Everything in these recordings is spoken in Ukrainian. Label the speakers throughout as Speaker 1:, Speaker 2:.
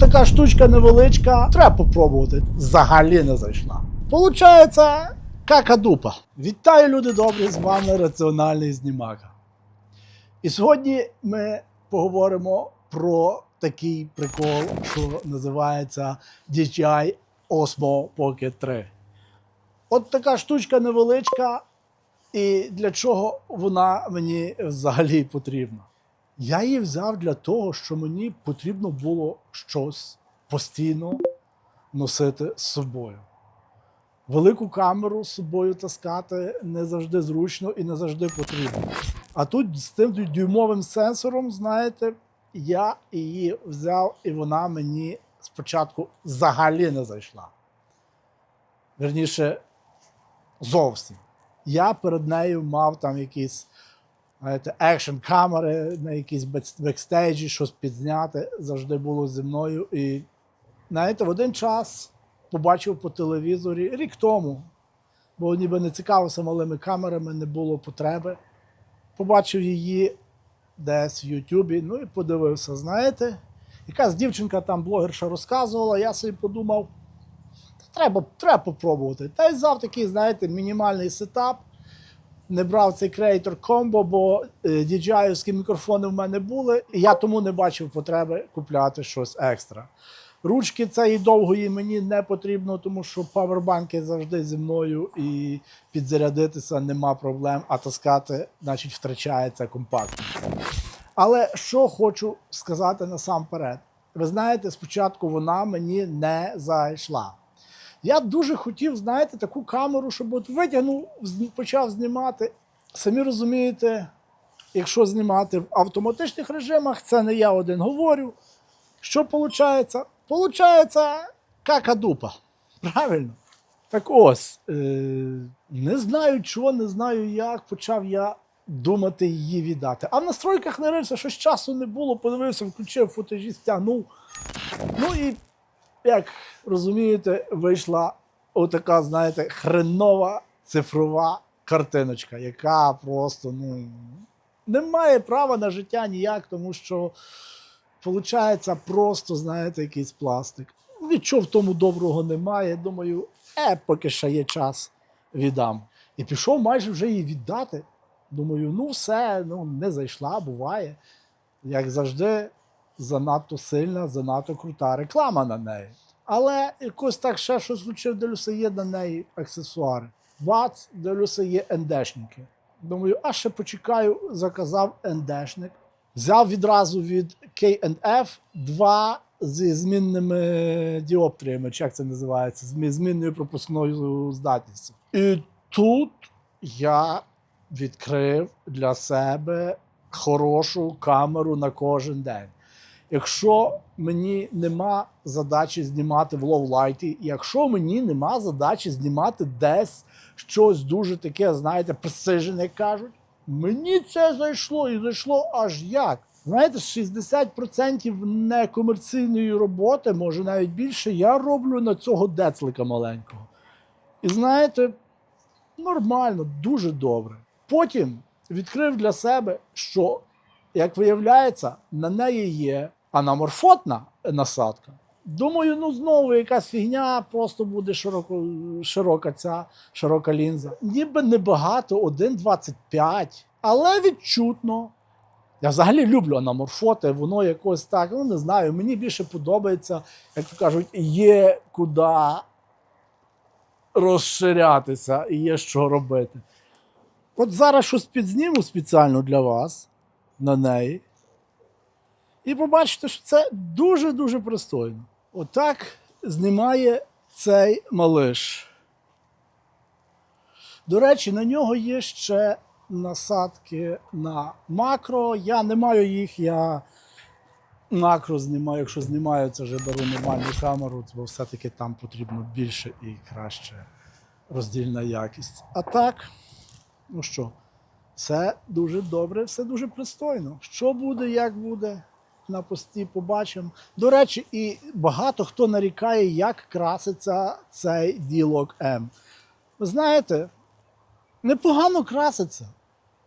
Speaker 1: Така штучка невеличка, треба попробувати. Взагалі не зайшла. Получається, какадупа. Вітаю, люди добрі! З вами раціональний знімака. І сьогодні ми поговоримо про такий прикол, що називається DJI Osmo Pocket 3. От така штучка невеличка, і для чого вона мені взагалі потрібна? Я її взяв для того, що мені потрібно було щось постійно носити з собою. Велику камеру з собою таскати не завжди зручно і не завжди потрібно. А тут з тим дюймовим сенсором, знаєте, я її взяв, і вона мені спочатку взагалі не зайшла. Верніше, зовсім. Я перед нею мав там якісь екшн камери на якісь бекстейджі, щось підзняти. Завжди було зі мною. І знаєте, в один час побачив по телевізорі рік тому, бо ніби не цікавився малими камерами, не було потреби. Побачив її десь в Ютубі, ну і подивився, знаєте, якась дівчинка там блогерша розказувала, я собі подумав, треба, треба попробувати. Та й взяв такий, знаєте, мінімальний сетап. Не брав цей креатор комбо, бо е, DJI-овські мікрофони в мене були, і я тому не бачив потреби купляти щось екстра. Ручки цієї довгої мені не потрібно, тому що павербанки завжди зі мною і підзарядитися нема проблем, а таскати, значить, втрачається компактність. Але що хочу сказати насамперед. Ви знаєте, спочатку вона мені не зайшла. Я дуже хотів, знаєте, таку камеру, щоб от витягнув, почав знімати. Самі розумієте, якщо знімати в автоматичних режимах, це не я один говорю. Що виходить? Получається какадупа. Правильно? Так ось, е, не знаю чого, не знаю як, почав я думати її віддати. А в настройках не рився, щось часу не було, подивився, включив футажі, стягнув. Ну і як розумієте, вийшла отака, знаєте, хренова цифрова картиночка, яка просто ну, не має права на життя ніяк, тому що виходить просто, знаєте, якийсь пластик. Нічого в тому доброго немає. Думаю, е, поки ще є час, віддам. І пішов майже вже її віддати. Думаю, ну все, ну не зайшла, буває. Як завжди, занадто сильна, занадто крута реклама на неї. Але якось так ще щось включив, дивлюся, є на неї аксесуари. Бац, дивлюся, є ендешники. Думаю, а ще почекаю, заказав ендешник. Взяв відразу від K&F два зі змінними діоптріями, чи як це називається, змі- змінною пропускною здатністю. І тут я відкрив для себе хорошу камеру на кожен день. Якщо мені нема задачі знімати в лоу-лайті, якщо мені нема задачі знімати десь щось дуже таке, знаєте, precision, як кажуть, мені це зайшло і зайшло аж як. Знаєте, 60% некомерційної роботи, може навіть більше, я роблю на цього децлика маленького. І знаєте, нормально, дуже добре. Потім відкрив для себе, що, як виявляється, на неї є анаморфотна насадка. Думаю, ну знову якась фігня, просто буде широко, широка ця широка лінза. Ніби небагато, 1,25, але відчутно. Я взагалі люблю анаморфоти, воно якось так, ну не знаю, мені більше подобається, як то кажуть, є куди розширятися і є що робити. От зараз щось підзніму спеціально для вас на неї. І побачите, що це дуже-дуже пристойно. Отак знімає цей малиш. До речі, на нього є ще насадки на макро. Я не маю їх, я макро знімаю. Якщо знімаю, це вже беру нормальну камеру, бо все-таки там потрібно більше і краще роздільна якість. А так, ну що, це дуже добре, все дуже пристойно. Що буде, як буде, на пості побачимо. До речі, і багато хто нарікає, як краситься цей ділок М. Ви знаєте, непогано краситься,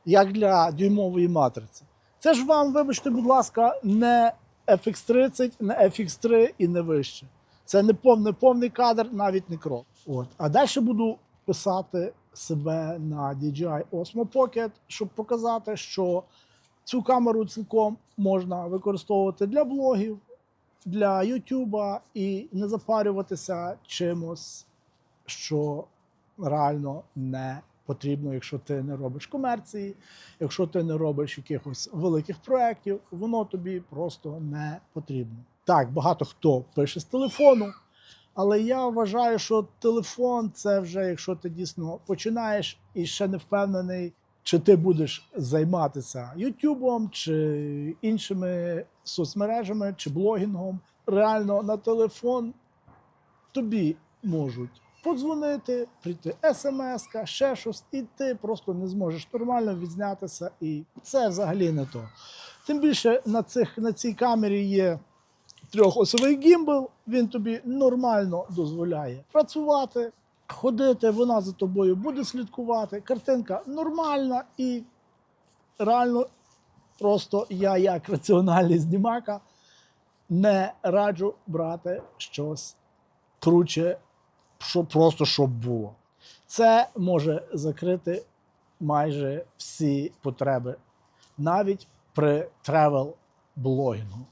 Speaker 1: як для дюймової матриці. Це ж вам, вибачте, будь ласка, не FX30, не FX3 і не вище. Це не повний, повний кадр, навіть не крок. От. А далі буду писати себе на DJI Osmo Pocket, щоб показати, що цю камеру цілком можна використовувати для блогів, для Ютуба і не запарюватися чимось, що реально не потрібно, якщо ти не робиш комерції, якщо ти не робиш якихось великих проєктів, воно тобі просто не потрібно. Так, багато хто пише з телефону, але я вважаю, що телефон це вже, якщо ти дійсно починаєш і ще не впевнений, чи ти будеш займатися Ютубом, чи іншими соцмережами, чи блогінгом. Реально на телефон тобі можуть подзвонити, прийти смс, ще щось, і ти просто не зможеш нормально відзнятися. І це взагалі не то. Тим більше на, цих, на цій камері є трьохосовий гімбл, він тобі нормально дозволяє працювати, ходити, вона за тобою буде слідкувати. Картинка нормальна і реально просто я, як раціональний знімака, не раджу брати щось круче, що просто щоб було. Це може закрити майже всі потреби, навіть при тревел блогінгу.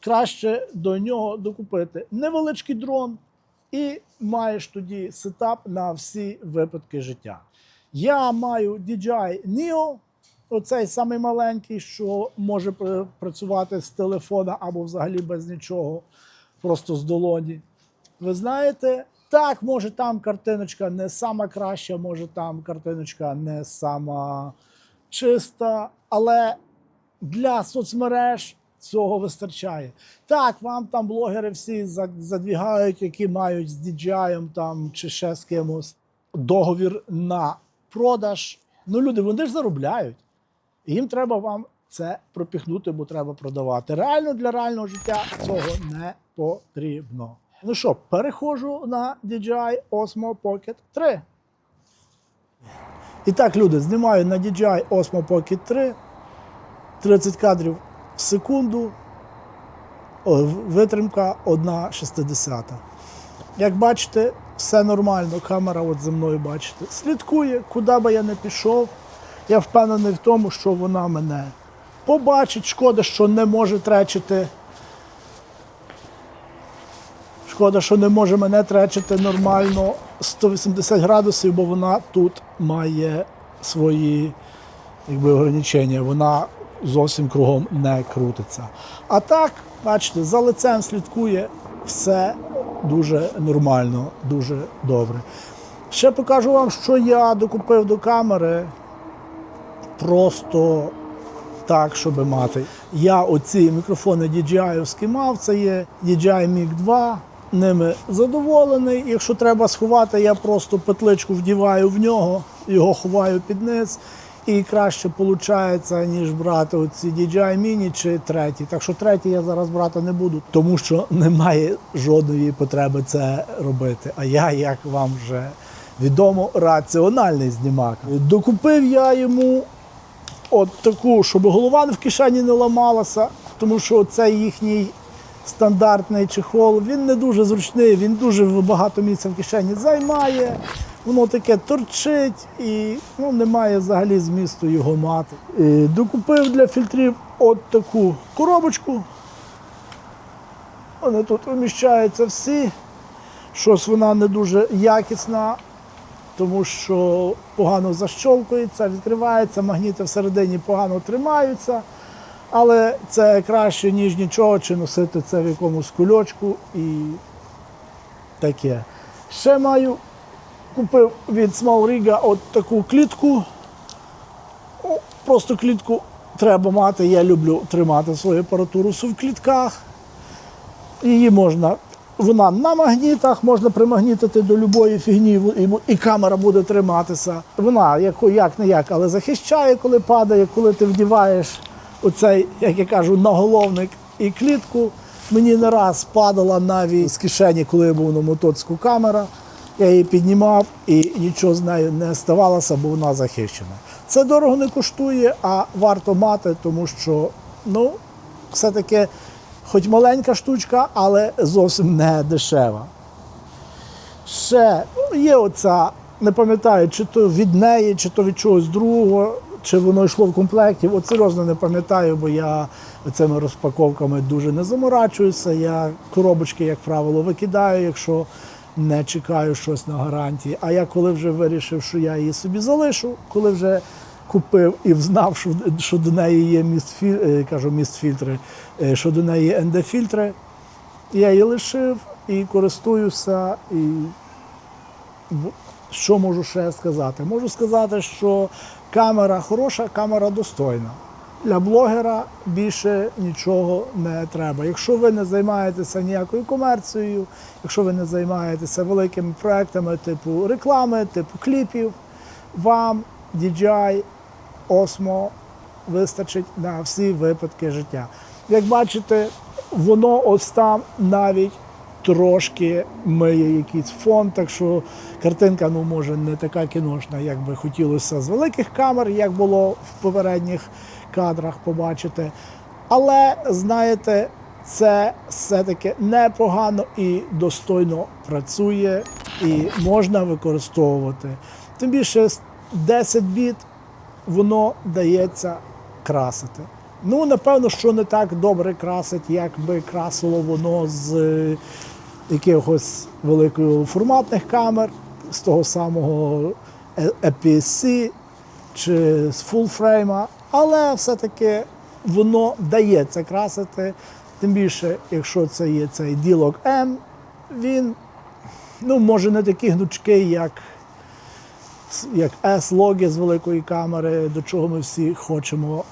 Speaker 1: Краще до нього докупити невеличкий дрон, і маєш тоді сетап на всі випадки життя. Я маю DJI Neo, оцей самий маленький, що може працювати з телефона або взагалі без нічого, просто з долоні. Ви знаєте, так, може там картиночка не сама краща, може там картиночка не сама чиста, але для соцмереж цього вистачає. Так, вам там блогери всі задвігають, які мають з DJI там чи ще з кимось договір на продаж. Ну, люди, вони ж заробляють. Їм треба вам це пропіхнути, бо треба продавати. Реально для реального життя цього не потрібно. Ну що, переходжу на DJI Osmo Pocket 3. І так, люди, знімаю на DJI Osmo Pocket 3 30 кадрів секунду. Витримка 1,60. Як бачите, все нормально. Камера от за мною бачите. Слідкує, куди би я не пішов. Я впевнений в тому, що вона мене побачить. Шкода, що не може тречити. Шкода, що не може мене тречити нормально 180 градусів, бо вона тут має свої якби, ограничення. Вона зовсім кругом не крутиться. А так, бачите, за лицем слідкує все дуже нормально, дуже добре. Ще покажу вам, що я докупив до камери просто так, щоб мати. Я оці мікрофони DJI мав, це є DJI Mic 2. Ними задоволений. Якщо треба сховати, я просто петличку вдіваю в нього, його ховаю під низ. І краще виходить, ніж брати оці DJI Mini чи треті. Так що третій я зараз брати не буду, тому що немає жодної потреби це робити. А я, як вам вже відомо, раціональний знімак. Докупив я йому от таку, щоб голова в кишені не ламалася, тому що цей їхній стандартний чехол, він не дуже зручний, він дуже багато місця в кишені займає. Воно таке торчить і ну, немає взагалі змісту його мати. Е, Докупив для фільтрів от таку коробочку. Вони тут вміщаються всі. Щось вона не дуже якісна, тому що погано защолкується, відкривається, магніти всередині погано тримаються. Але це краще, ніж нічого, чи носити це в якомусь кульочку і таке. Ще маю, купив від Small от таку клітку. Просто клітку треба мати. Я люблю тримати свою апаратуру в клітках. Її можна, вона на магнітах, можна примагнітити до будь-якої фігні, і, камера буде триматися. Вона як, не як, але захищає, коли падає, коли ти вдіваєш оцей, як я кажу, наголовник і клітку. Мені не раз падала навіть з кишені, коли я був на мотоцку камера. Я її піднімав і нічого з нею не ставалося, бо вона захищена. Це дорого не коштує, а варто мати, тому що ну, все-таки Хоч маленька штучка, але зовсім не дешева. Ще є оця, не пам'ятаю, чи то від неї, чи то від чогось другого, чи воно йшло в комплекті. От серйозно не пам'ятаю, бо я цими розпаковками дуже не заморачуюся. Я коробочки, як правило, викидаю, якщо не чекаю щось на гарантії. А я коли вже вирішив, що я її собі залишу, коли вже купив і знав, що, що до неї є міст, філь, кажу, міст фільтри, е, що до неї є НД-фільтри, я її лишив і користуюся. І що можу ще сказати? Можу сказати, що камера хороша, камера достойна. Для блогера більше нічого не треба. Якщо ви не займаєтеся ніякою комерцією, якщо ви не займаєтеся великими проектами типу реклами, типу кліпів, вам DJI Osmo вистачить на всі випадки життя. Як бачите, воно ось там навіть трошки миє якийсь фон, так що картинка ну, може не така кіношна, як би хотілося з великих камер, як було в попередніх кадрах побачити. Але знаєте, це все-таки непогано і достойно працює, і можна використовувати. Тим більше 10 біт воно дається красити. Ну, напевно, що не так добре красить, як би красило воно з е, якихось великоформатних камер, з того самого е- EPS-C чи з фулфрейма, але все-таки воно дається красити. Тим більше, якщо це є цей ділок M, він ну, може не такий гнучкий, як як S-логи з великої камери, до чого ми всі хочемо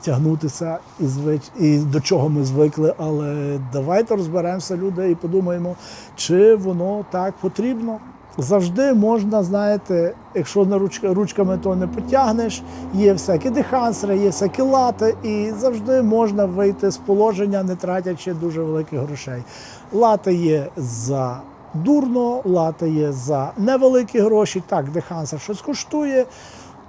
Speaker 1: тягнутися і, звич... і до чого ми звикли. Але давайте розберемося, люди, і подумаємо, чи воно так потрібно. Завжди можна, знаєте, якщо ручками то не потягнеш, є всякі дехансери, є всякі лати, і завжди можна вийти з положення, не тратячи дуже великих грошей. Лати є за дурно, лати є за невеликі гроші. Так, дехансер щось коштує.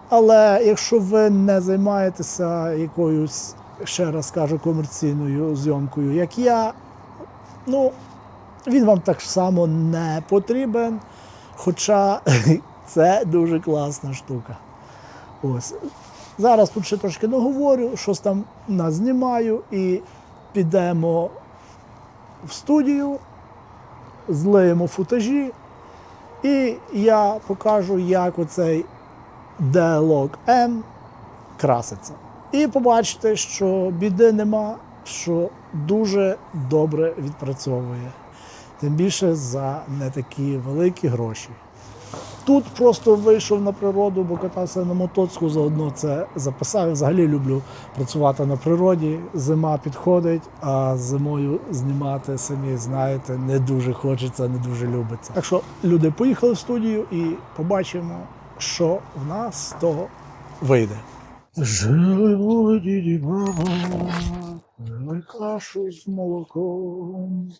Speaker 1: Але якщо ви не займаєтеся якоюсь, ще раз кажу, комерційною зйомкою, як я, ну, він вам так само не потрібен. Хоча це дуже класна штука. Ось. Зараз тут ще трошки наговорю, щось там назнімаю і підемо в студію, злиємо футажі, і я покажу, як оцей D-Log M краситься. І побачите, що біди нема, що дуже добре відпрацьовує. Тим більше за не такі великі гроші. Тут просто вийшов на природу, бо катався на мотоцку, заодно це записав. Взагалі люблю працювати на природі. Зима підходить, а зимою знімати самі знаєте, не дуже хочеться, не дуже любиться. Так що люди поїхали в студію і побачимо, що в нас з того вийде. Жили були діді жили кашу з молоком.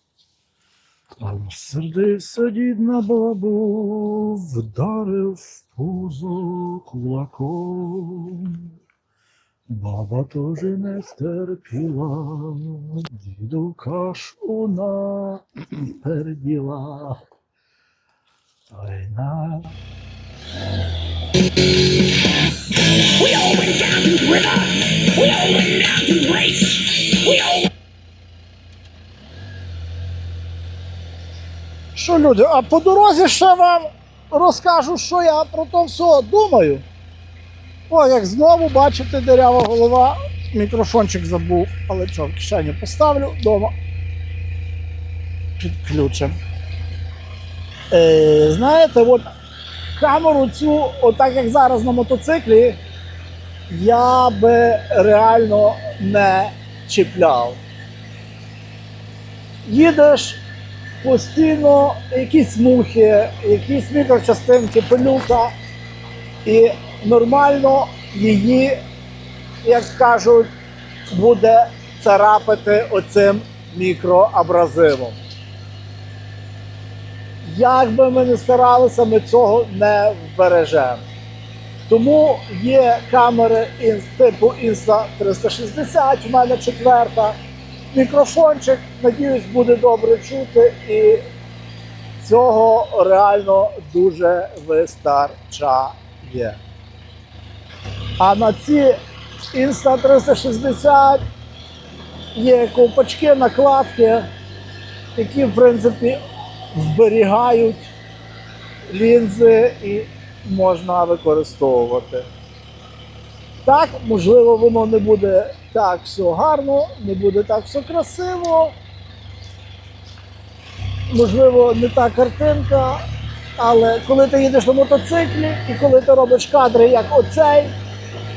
Speaker 1: Сердився дід на бабу, вдарив в пузо кулаком. Баба теж не стерпіла, діду кашу наперділа. Ой, на
Speaker 2: We all went down to the river. We all went down to the race. We all
Speaker 1: Що, люди, а по дорозі ще вам розкажу, що я про то все думаю. О, як знову бачите, дерява голова, мікрофончик забув, але що, в кишені поставлю вдома. Під ключем. Е, знаєте, от камеру цю, отак як зараз на мотоциклі, я би реально не чіпляв. Їдеш постійно якісь мухи, якісь мікрочастинки, пилюка, і нормально її, як кажуть, буде царапати оцим мікроабразивом. Як би ми не старалися, ми цього не вбережемо. Тому є камери типу Insta 360, в мене четверта. Мікрофончик, надіюсь, буде добре чути, і цього реально дуже вистачає. А на ці Insta 360 є ковпачки, накладки, які, в принципі, зберігають лінзи і можна використовувати. Так, можливо, воно не буде так все гарно, не буде так все красиво. Можливо, не та картинка, але коли ти їдеш на мотоциклі і коли ти робиш кадри, як оцей,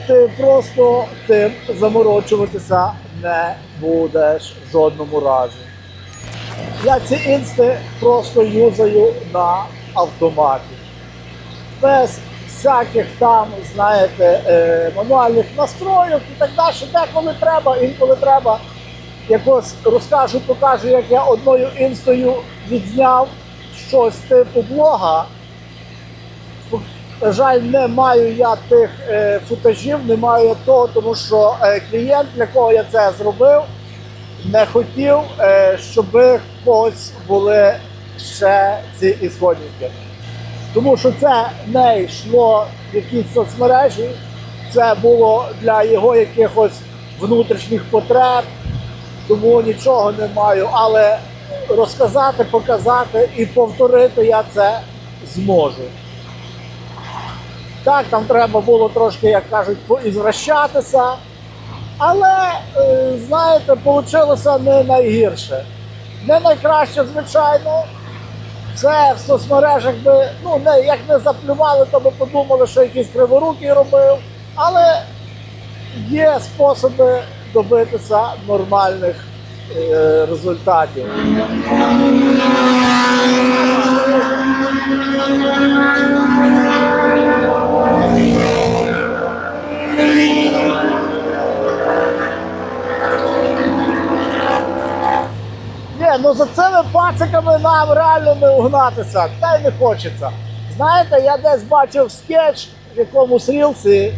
Speaker 1: ти просто тим заморочуватися не будеш в жодному разі. Я ці інсти просто юзаю на автоматі. Без всяких там, знаєте, е, мануальних настройок і так далі, деколи треба, інколи треба. Якось розкажу, покажу, як я одною інстою відзняв щось типу блога. На жаль, не маю я тих е, футажів, не маю я того, тому що е, клієнт, для кого я це зробив, не хотів, щоб когось були ще ці ісходники. Тому що це не йшло в якісь соцмережі, це було для його якихось внутрішніх потреб, тому нічого не маю. Але розказати, показати і повторити я це зможу. Так, там треба було трошки, як кажуть, поізвращатися. Але, е, знаєте, вийшло не найгірше. Не найкраще, звичайно. Це в соцмережах би, ну, не, як не заплювали, то би подумали, що якийсь криворукий робив. Але є способи добитися нормальних е, результатів. Ну за цими пациками нам реально не угнатися, та й не хочеться. Знаєте, я десь бачив скетч в якомусь рілці,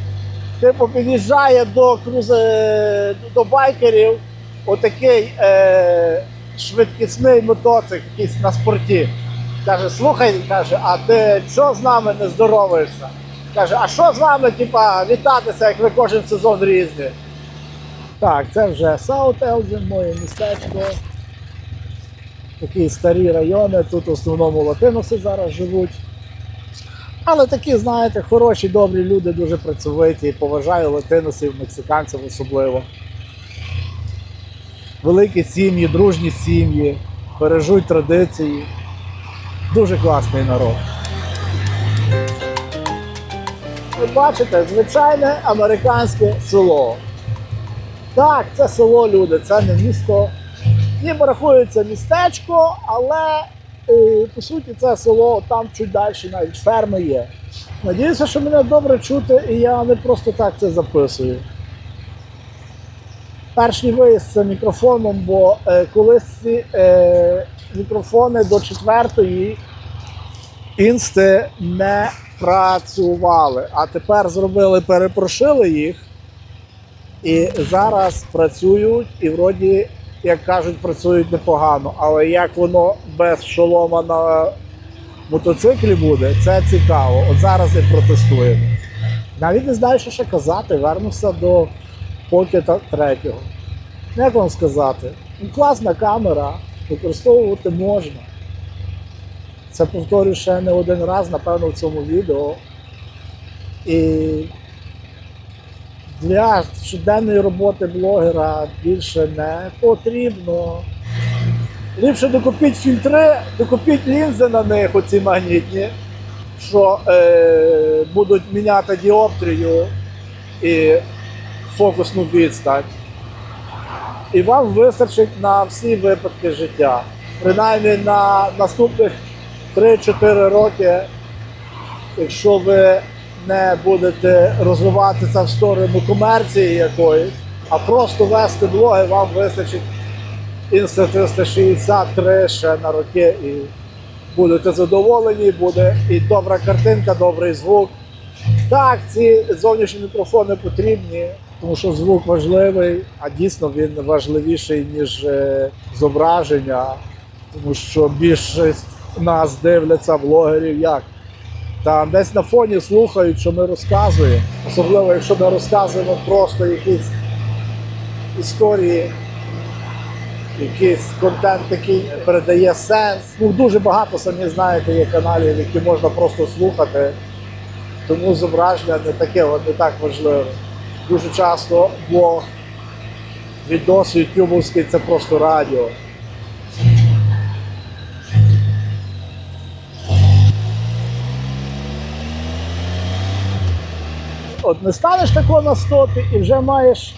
Speaker 1: типу під'їжджає до крузи, до байкерів отакий е, швидкісний мотоцикл якийсь на спорті. Каже, слухай, каже, а ти що з нами не здороваєшся? Каже, а що з вами, типа, вітатися, як ви кожен сезон різні? Так, це вже Саут Елджин, моє містечко такі старі райони, тут в основному латиноси зараз живуть. Але такі, знаєте, хороші, добрі люди, дуже працьовиті. Поважаю латиносів, мексиканців особливо. Великі сім'ї, дружні сім'ї, бережуть традиції. Дуже класний народ. Ви бачите, звичайне американське село. Так, це село, люди, це не місто. Ніби рахується містечко, але е, по суті це село там чуть далі навіть ферми є. Надіюся, що мене добре чути, і я не просто так це записую. Перший виїзд це мікрофоном, бо е, колись ці е, мікрофони до четвертої інсти не працювали, а тепер зробили, перепрошили їх. І зараз працюють, і вроді, як кажуть, працюють непогано. Але як воно без шолома на мотоциклі буде, це цікаво. От зараз і протестуємо. Навіть не знаю, що ще казати, вернуся до покета третього. Як вам сказати? Ну, класна камера, використовувати можна. Це повторю ще не один раз, напевно, в цьому відео. І для щоденної роботи блогера більше не потрібно. Ліпше докупіть фільтри, докупіть лінзи на них, оці магнітні, що е, будуть міняти діоптрію і фокусну відстань. І вам вистачить на всі випадки життя. Принаймні на наступних 3-4 роки, якщо ви не будете розвиватися в сторону комерції якоїсь, а просто вести блоги, вам вистачить Insta 363 ще на роки і будете задоволені, буде і добра картинка, добрий звук. Так, ці зовнішні мікрофони потрібні, тому що звук важливий, а дійсно він важливіший, ніж е, зображення, тому що більшість нас дивляться блогерів як. Та десь на фоні слухають, що ми розказуємо. Особливо, якщо ми розказуємо просто якісь історії, якийсь контент, який передає сенс. Ну, дуже багато самі знаєте, є каналів, які можна просто слухати. Тому зображення не таке, не так важливе. Дуже часто блог, відос ютубовський це просто радіо. От не станеш тако на стопі і вже маєш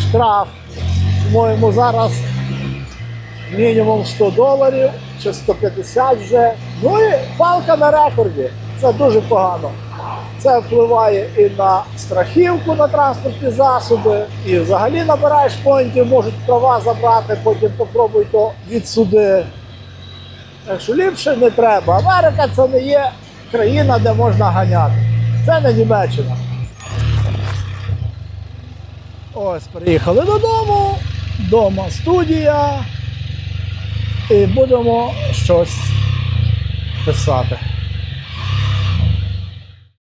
Speaker 1: штраф. По-моєму, зараз мінімум 100 доларів чи 150 вже. Ну і палка на рекорді. Це дуже погано. Це впливає і на страхівку на транспортні засоби, і взагалі набираєш поінтів, можуть права забрати, потім попробуй то від суди. Так що ліпше не треба. Америка це не є країна, де можна ганяти. Це не Німеччина. Ось, приїхали додому. Дома студія. І будемо щось писати.